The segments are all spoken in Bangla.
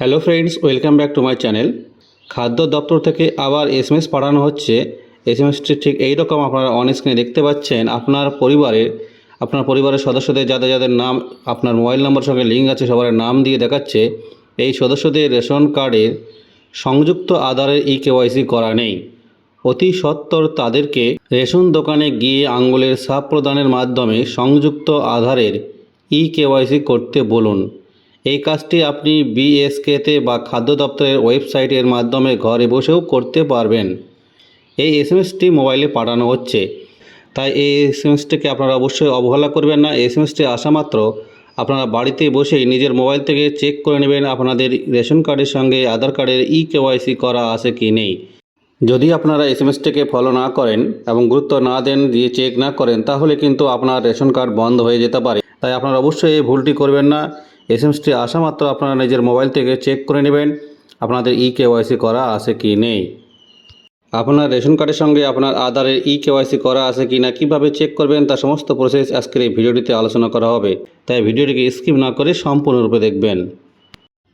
Hello friends welcome back to my channel খাদ্য দপ্তর থেকে আবার এসএমএস পাঠানো হচ্ছে। এসএমএসটি ঠিক এই রকম আপনারা অন স্ক্রিনে দেখতে পাচ্ছেন। আপনার পরিবারের আপনার পরিবারের সদস্যদের যাদের যাদের নাম, আপনার মোবাইল নম্বর সঙ্গে লিঙ্ক আছে সবার নাম দিয়ে দেখাচ্ছে। এই সদস্যদের রেশন কার্ডের সংযুক্ত আধারের ই কেওয়াইসি করা নেই। অতি সত্বর তাদেরকে রেশন দোকানে গিয়ে আঙ্গুলের সাপ প্রদানের মাধ্যমে সংযুক্ত আধারের ই কেওয়াইসি করতে বলুন। এই কাজটি আপনি বিএসকেতে বা খাদ্য দপ্তরের ওয়েবসাইটের মাধ্যমে ঘরে বসেও করতে পারবেন। এই এসএমএসটি মোবাইলে পাঠানো হচ্ছে। তাই এই এসএমএসটিকে আপনারা অবশ্যই অবহেলা করবেন না। এসএমএসটি আসা মাত্র। আপনারা বাড়িতে বসেই নিজের মোবাইল থেকে চেক করে নেবেন আপনাদের রেশন কার্ডের সঙ্গে আধার কার্ডের ই কেওয়াইসি করা আছে কি নেই। যদি আপনারা এসএমএসটিকে ফলো না করেন এবং গুরুত্ব না দেন, দিয়ে চেক না করেন, তাহলে কিন্তু আপনার রেশন কার্ড বন্ধ হয়ে যেতে পারে। তাই আপনারা অবশ্যই এই ভুলটি করবেন না। এসএমএসটি আসা মাত্র আপনারা নিজের মোবাইল থেকে চেক করে নেবেন, আপনাদের ই কেওয়াইসি করা আছে কি নেই। আপনার রেশন কার্ডের সঙ্গে আপনার আধারের ই কেওয়াইসি করা আছে কি না, কীভাবে চেক করবেন, তার সমস্ত প্রসেস আজকের এই ভিডিওটিতে আলোচনা করা হবে। তাই ভিডিওটিকে স্কিপ না করে সম্পূর্ণরূপে দেখবেন।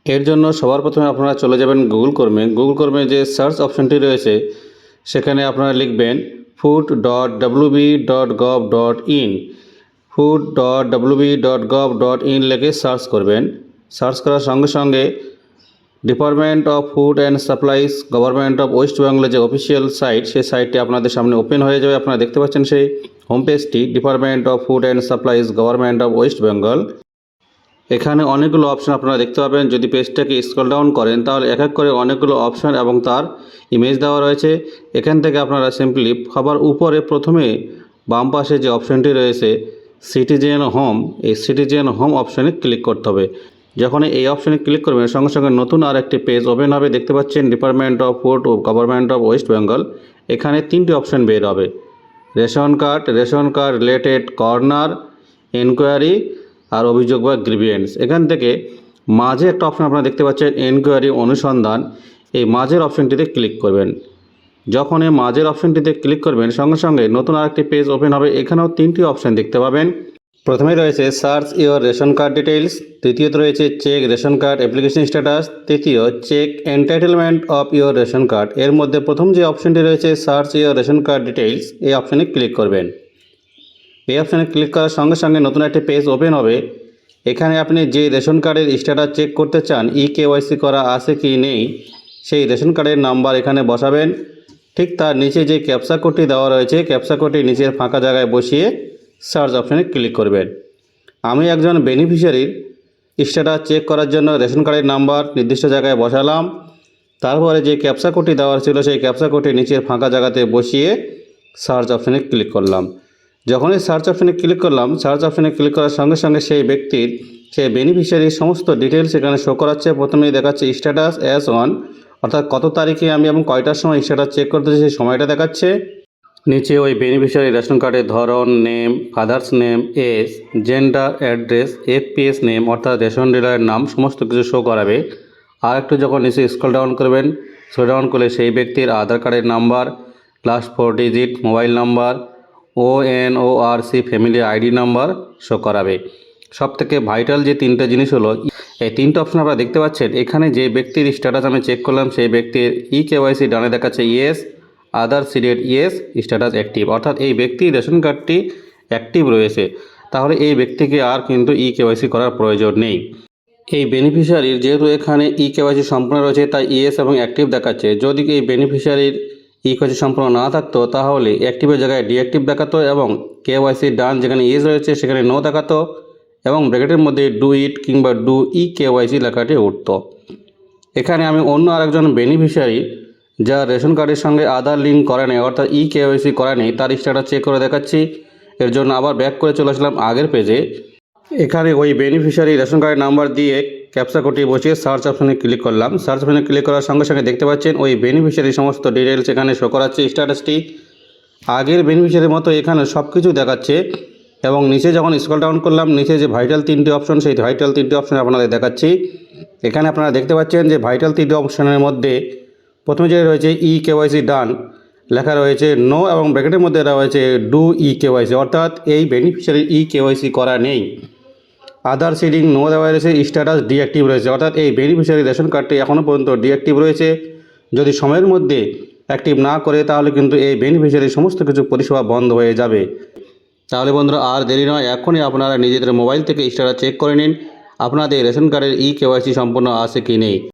এর জন্য সবার প্রথমে আপনারা চলে যাবেন গুগল কর্মে গুগল কর্মে যে সার্চ অপশনটি রয়েছে, সেখানে আপনারা লিখবেন food dot WB dot gov dot in food dot WB dot gov dot in লিখে সার্চ করবেন। সার্চ করার সঙ্গে সঙ্গে department of food and supplies government of west বেঙ্গলের যে অফিসিয়াল সাইট সেই সাইটটি আপনাদের সামনে ওপেন হয়ে যাবে। আপনারা দেখতে পাচ্ছেন সেই হোম পেজটি department of food and supplies government of West Bengal এখানে অনেকগুলো অপশন আপনারা দেখতে পাবেন। যদি পেজটাকে স্ক্রল ডাউন করেন, তাহলে এক এক করে অনেকগুলো অপশন এবং তার ইমেজ দেওয়া রয়েছে। এখান থেকে আপনারা সিম্পলি খাবার উপরে প্রথমে বাম পাশে যে অপশনটি রয়েছে সিটিজেন হোম এই সিটিজেন হোম অপশনে ক্লিক করতে হবে। যখন এই অপশনে ক্লিক করবেন, সঙ্গে সঙ্গে নতুন আর একটি পেজ ওপেন হবে। দেখতে পাচ্ছেন ডিপার্টমেন্ট অফ ফুড ও গভর্নমেন্ট অফ ওয়েস্ট বেঙ্গল এখানে তিনটি অপশন বের হবে। Ration card ration card related corner enquiry আর অভিযোগ বা গ্রিভিয়েন্স এখান থেকে মাঝে একটা অপশন আপনারা দেখতে পাচ্ছেন এনকোয়ারি অনুসন্ধান। এই মাঝের অপশনটিতে ক্লিক করবেন। যখন এই মাঝের অপশনটিতে ক্লিক করবেন, সঙ্গে সঙ্গে নতুন আরেকটি পেজ ওপেন হবে। এখানেও তিনটি অপশন দেখতে পাবেন। প্রথমেই রয়েছে search your ration card details, তৃতীয়ত রয়েছে check ration card application status, তৃতীয় check entitlement of your ration card. এর মধ্যে প্রথম যে অপশনটি রয়েছে, search your ration card details, এই অপশনে ক্লিক করবেন। এই অপশানে ক্লিক করার সঙ্গে সঙ্গে নতুন একটি পেজ ওপেন হবে। এখানে আপনি যে রেশন কার্ডের স্ট্যাটাস চেক করতে চান, ই কেওয়াইসি করা আছে কি নেই, সেই রেশন কার্ডের নাম্বার এখানে বসাবেন। ঠিক তার নিচে যে ক্যাপসা কোডটি দেওয়া রয়েছে ক্যাপসা কোডটি নিচের ফাঁকা জায়গায় বসিয়ে সার্চ অপশানে ক্লিক করবেন। আমি একজন বেনিফিশিয়ারির স্ট্যাটাস চেক করার জন্য রেশন কার্ডের নাম্বার নির্দিষ্ট জায়গায় বসালাম। তারপরে যে ক্যাপসা কোডটি দেওয়া ছিল, সেই ক্যাপসা কোডটি নিচের ফাঁকা জায়গাতে বসিয়ে সার্চ অপশানে ক্লিক করলাম। যখনই সার্চ অপশানে ক্লিক করলাম সার্চ অপশানে ক্লিক করার সঙ্গে সঙ্গে সেই ব্যক্তির, সেই বেনিফিশিয়ারির সমস্ত ডিটেলস এখানে শো করাচ্ছে। প্রথমেই দেখাচ্ছে স্ট্যাটাস অ্যাজ অন অর্থাৎ কত তারিখে আমি এবং কয়টার সময় সেটা চেক করতেছি সেই সময়টা দেখাচ্ছে। নিচে ওই বেনিফিশিয়ারি রেশন কার্ডের ধরন name father's name age gender address FPS name অর্থাৎ রেশন ডিলারের নাম, সমস্ত কিছু শো করাবে। আর একটু যখন নিচে স্ক্রল ডাউন করবেন স্ক্রল ডাউন করলে সেই ব্যক্তির আধার কার্ডের number last four digit mobile number ও N O R C family ID number show করাবে। সব থেকে ভাইটাল যে তিনটা জিনিস হলো, এই তিনটা অপশন আপনারা দেখতে পাচ্ছেন। এখানে যে ব্যক্তির স্ট্যাটাস আমি চেক করলাম, সেই ব্যক্তির ই কেওয়াইসি ডানে দেখাচ্ছে yes Aadhaar seeded yes status active অর্থাৎ এই ব্যক্তির রেশন কার্ডটি অ্যাক্টিভ রয়েছে। তাহলে এই ব্যক্তিকে আর কিন্তু ই কেওয়াইসি করার প্রয়োজন নেই। এই বেনিফিশিয়ারির যেহেতু এখানে ই কেওয়াইসি সম্পূর্ণ রয়েছে, তাই ইএস এবং অ্যাক্টিভ দেখাচ্ছে। যদি এই বেনিফিশিয়ারির ই কেওয়াইসি সম্পূর্ণ না থাকতো, তাহলে অ্যাক্টিভের জায়গায় ডিঅ্যাক্টিভ দেখাতো এবং কেওয়াইসি ডান যেখানে ইএস রয়েছে, সেখানে নো দেখাতো। এবং ব্র্যাকেটের মধ্যে ডু ইট কিংবা ডু ই কেওয়াইসি লেখাটি উঠতো। এখানে আমি অন্য আরেকজন বেনিফিশিয়ারি যা রেশন কার্ডের সঙ্গে আধার লিঙ্ক করা নেই, অর্থাৎ ই কেওয়াইসি করা নেই, তার স্ট্যাটাস চেক করে দেখাচ্ছি। এর জন্য আবার ব্যাক করে চলে আসলাম আগের পেজে এখানে ওই বেনিফিশিয়ারি রেশন কার্ডের নাম্বার দিয়ে ক্যাপসা কোটি বসিয়ে সার্চ অপশনে ক্লিক করলাম। সার্চ অপশনে ক্লিক করার সঙ্গে সঙ্গে দেখতে পাচ্ছেন ওই বেনিফিশিয়ারি সমস্ত ডিটেলস এখানে শো করাচ্ছে স্ট্যাটাসটি আগের বেনিফিশিয়ারির মতো এখানে সব কিছু দেখাচ্ছে। এবং নিচে যখন স্কল ডাউন করলাম, নিচে যে ভাইটাল তিনটি অপশন সেই ভাইটাল তিনটি অপশন আপনাদের দেখাচ্ছি। এখানে আপনারা দেখতে পাচ্ছেন যে ভাইটাল তিনটি অপশনের মধ্যে প্রথমে যে রয়েছে ই কেওয়াইসি ডান লেখা রয়েছে নো এবং ব্র্যাকেটের মধ্যে রয়েছে ডু ই কেওয়াইসি অর্থাৎ এই বেনিফিশিয়ারি ই কেওয়াইসি করা নেই। আধার সিডিং নো দেওয়া রয়েছে স্ট্যাটাস ডিঅ্যাক্টিভ রয়েছে, অর্থাৎ এই বেনিফিশিয়ারি রেশন কার্ডটি এখনও পর্যন্ত ডিঅ্যাক্টিভ রয়েছে। যদি সময়ের মধ্যে অ্যাক্টিভ না করে, তাহলে কিন্তু এই বেনিফিশিয়ারি সমস্ত কিছু পরিষেবা বন্ধ হয়ে যাবে। তাহলে বন্ধুরা আর দেরি নয়, এখনই আপনারা নিজেদের মোবাইল থেকে স্ট্যাটাস চেক করে নিন। আপনাদের রেশন কার্ডের ই কেওয়াইসি সম্পূর্ণ আছে কি নেই।